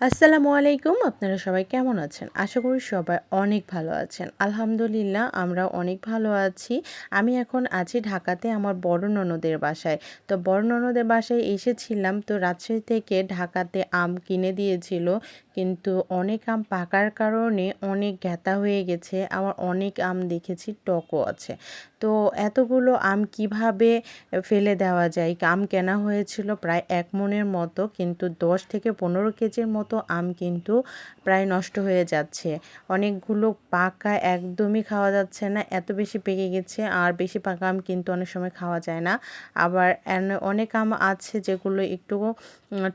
আসসালামু আলাইকুম, আপনারা সবাই কেমন আছেন? আশা করি সবাই অনেক ভালো আছেন। আলহামদুলিল্লাহ আমরা অনেক ভালো আছি। আমি এখন আছি ঢাকাতে আমার বড় ননদের বাসায়। তো বড় ননদের বাসায় এসেছিলাম। তো রাজশাহী থেকে ঢাকাতে আম কিনে দিয়েছিল। কিন্তু অনেক আম পাকার কারণে অনেক গ্যাতা হয়ে গেছে। আমার অনেক আম দেখেছি টকও আছে। তো এতগুলো আম কীভাবে ফেলে দেওয়া যায়? আম কেনা হয়েছিল প্রায় এক মনের মতো, কিন্তু দশ থেকে পনেরো কেজির মতো আম কিন্তু প্রায় নষ্ট হয়ে যাচ্ছে। অনেকগুলো পাকা একদমই খাওয়া যাচ্ছে না, এত বেশি পেকে গেছে, আর বেশি পাকা আম কিন্তু অনেক সময় খাওয়া যায় না। আবার অনেক আম আছে যেগুলো একটু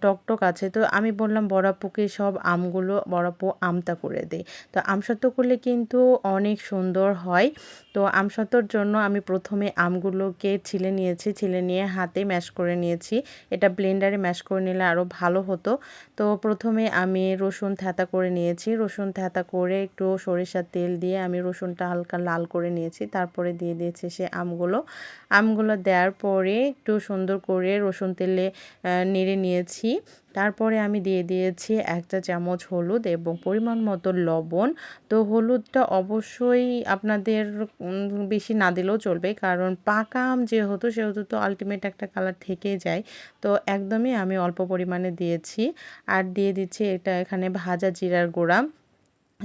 টকটক আছে। তো আমি বললাম বড়াপুকে সব আমগুলো বড়াপু আমতা করে দেয়। তো আমসত্ব করলে কিন্তু অনেক সুন্দর হয়। তো আমসত্বর জন্য আমি প্রথমে আমগুলোকে ছিলে নিয়েছি, ছিলে নিয়ে হাতে ম্যাশ করে নিয়েছি। এটা ব্লেন্ডারে ম্যাশ করে নিলে আরও ভালো হতো। তো প্রথমে আমি রসুন থ্যাতা করে নিয়েছি। রসুন থ্যাতা করে একটু সরিষার তেল দিয়ে আমি রসুনটা হালকা লাল করে নিয়েছি। তারপরে দিয়ে দিয়েছি সে আমগুলো। আমগুলো দেওয়ার পরে একটু সুন্দর করে রসুন তেলে নেড়ে নিয়েছি। তারপরে আমি দিয়ে দিয়েছি একটা চামচ হলুদ এবং পরিমাণ মতো লবণ। তো হলুদটা অবশ্যই আপনাদের বেশি না দিলেও চলবে কারণ পাকা আম যেহেতু, সেহেতু তো আলটিমেট একটা কালার থেকে যায়। তো একদমই আমি অল্প পরিমাণে দিয়েছি আর দিয়ে দিচ্ছি এটা এখানে ভাজা জিরার গুঁড়া।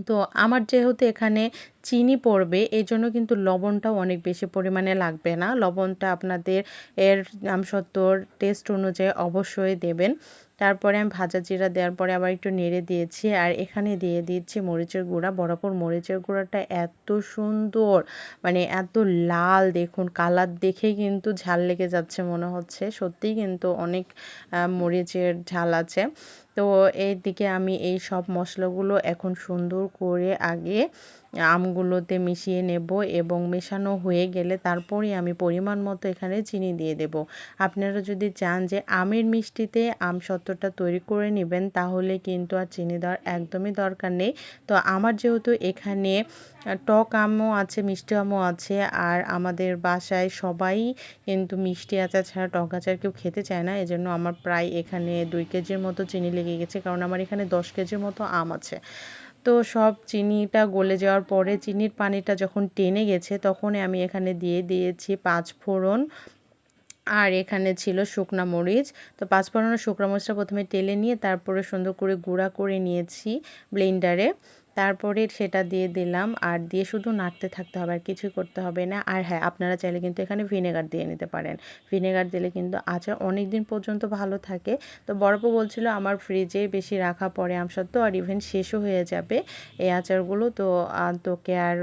তো আমার যেহেতু এখানে চিনি পড়বে এই জন্য কিন্তু লবণটাও অনেক বেশি পরিমাণে লাগবে না। লবণটা আপনাদের এর আমসত্বর টেস্ট অনুযায়ী অবশ্যই দেবেন। তারপরে আমি ভাজা জিরা দেওয়ার পরে আবার একটু নেড়ে দিয়েছি আর এখানে দিয়ে দিচ্ছি মরিচের গুঁড়া। বরাবর মরিচের গুঁড়াটা এত সুন্দর মানে এত লাল, দেখুন কালার দেখেই কিন্তু ঝাল লেগে যাচ্ছে মনে হচ্ছে। সত্যিই কিন্তু অনেক মরিচের ঝাল আছে। তো এই দিকে আমি এই সব মশলাগুলো এখন সুন্দর করে আগে আমগুলোতে মিশিয়ে নেব এবং মেশানো হয়ে গেলে তারপরে আমি পরিমাণ মতো এখানে চিনি দিয়ে দেব। আপনারা যদি চান যে আমের মিষ্টিতে আম সত্ত্বটা তৈরি করে নেবেন, তাহলে কিন্তু আর চিনি দেওয়ার একদমই দরকার নেই। তো আমার যেহেতু এখানে টক আমও আছে, মিষ্টি আমও আছে, আর আমাদের বাসায় সবাই কিন্তু মিষ্টি আচার ছাড়া টক আচার কেউ খেতে চায় না, এজন্য আমার প্রায় এখানে দুই কেজির মতো চিনি লেগে গেছে, কারণ আমার এখানে দশ কেজির মতো আম আছে। তো সব চিনিটা গলে যাওয়ার পরে চিনির পানিটা যখন টেনে গেছে তখন আমি এখানে দিয়ে দিয়েছি পাঁচ ফোড়ন। আর এখানে ছিল শুকনা মরিচ। তো পাঁচ ফোড়নের শুকনা মরিচটা প্রথমে টেলে নিয়ে তারপরে সুন্দর করে গুঁড়া করে নিয়েছি ব্লেন্ডারে। তারপরে সেটা দিয়ে দিলাম। আর দিয়ে শুধু নাড়তে থাকতে হবে, আর কিছুই করতে হবে না। আর হ্যাঁ আপনারা চাইলে কিন্তু এখানে ভিনেগার দিয়ে নিতে পারেন। ভিনেগার দিলে কিন্তু আচার অনেক দিন পর্যন্ত ভালো থাকে। তো বরফও বলছিল আমার ফ্রিজে বেশি রাখা পরে আমসত্ত্ব আর ইভেন শেষও হয়ে যাবে এই আচারগুলো। তো তোকে আর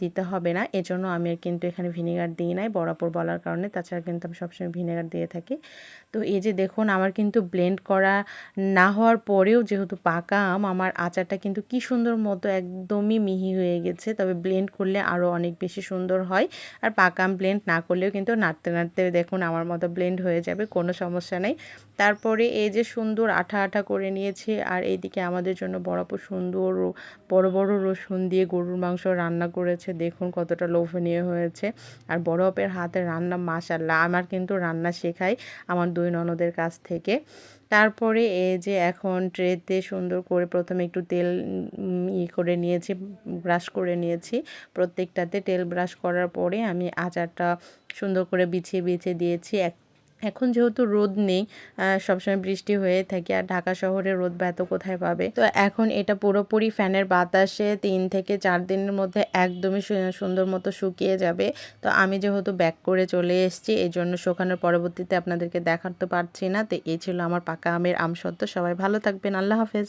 দিতে হবে না। এজন্য আমি কিন্তু এখানে ভিনেগার দিই নাই। বরাবর বলার কারণে। তাছাড়া কিন্তু আমি সবসময় ভিনেগার দিয়ে থাকি। তো এই যে দেখুন, আমার কিন্তু ব্লেন্ড করা না হওয়ার পরেও যেহেতু পাকা আম, আমার আচারটা কিন্তু কি সুন্দর মতো একদমই মিহি হয়ে গেছে। তবে ব্লেন্ড করলে আরও অনেক বেশি সুন্দর হয়। আর পাকাম ব্লেন্ড না করলেও কিন্তু নাড়তে নাড়তে দেখুন আমার মতো ব্লেন্ড হয়ে যাবে, কোনো সমস্যা নেই। তারপরে এই যে সুন্দর আঠা আঠা করে নিয়েছি আর এইদিকে আমাদের জন্য বড়পু সুন্দর বড় বড় রসুন দিয়ে গরুর মাংস রান্না করেছে। দেখুন কতটা লোভনীয় হয়েছে। আর বড় হাতে রান্না মাসাল্লাহ আমার কিন্তু রান্না শেখাই আমার দুই ননদের কাছ থেকে। তারপরে এ যে এখন ট্রেতে সুন্দর করে প্রথমে একটু তেল ই করে নিয়েছি, ব্রাশ করে নিয়েছি। প্রত্যেকটাতে তেল ব্রাশ করার পরে আমি আচারটা সুন্দর করে বিছিয়ে বিছিয়ে দিয়েছি। এক এখন যেহেতু রোদ নেই সবসময় বৃষ্টি হয়ে থাকে আর ঢাকা শহরে রোদ ব্যত কোথায় পাবে? তো এখন এটা পুরোপুরি ফ্যানের বাতাসে তিন থেকে চার দিনের মধ্যে একদমই সুন্দর মতো শুকিয়ে যাবে। তো আমি যেহেতু ব্যাক করে চলে এসেছি, এই জন্য শুকানোর পরবর্তীতে আপনাদেরকে দেখাতে পারছি না। তো এই ছিল আমার পাকা আমের আমসত্ত্ব। সবাই ভালো থাকবেন। আল্লাহ হাফেজ।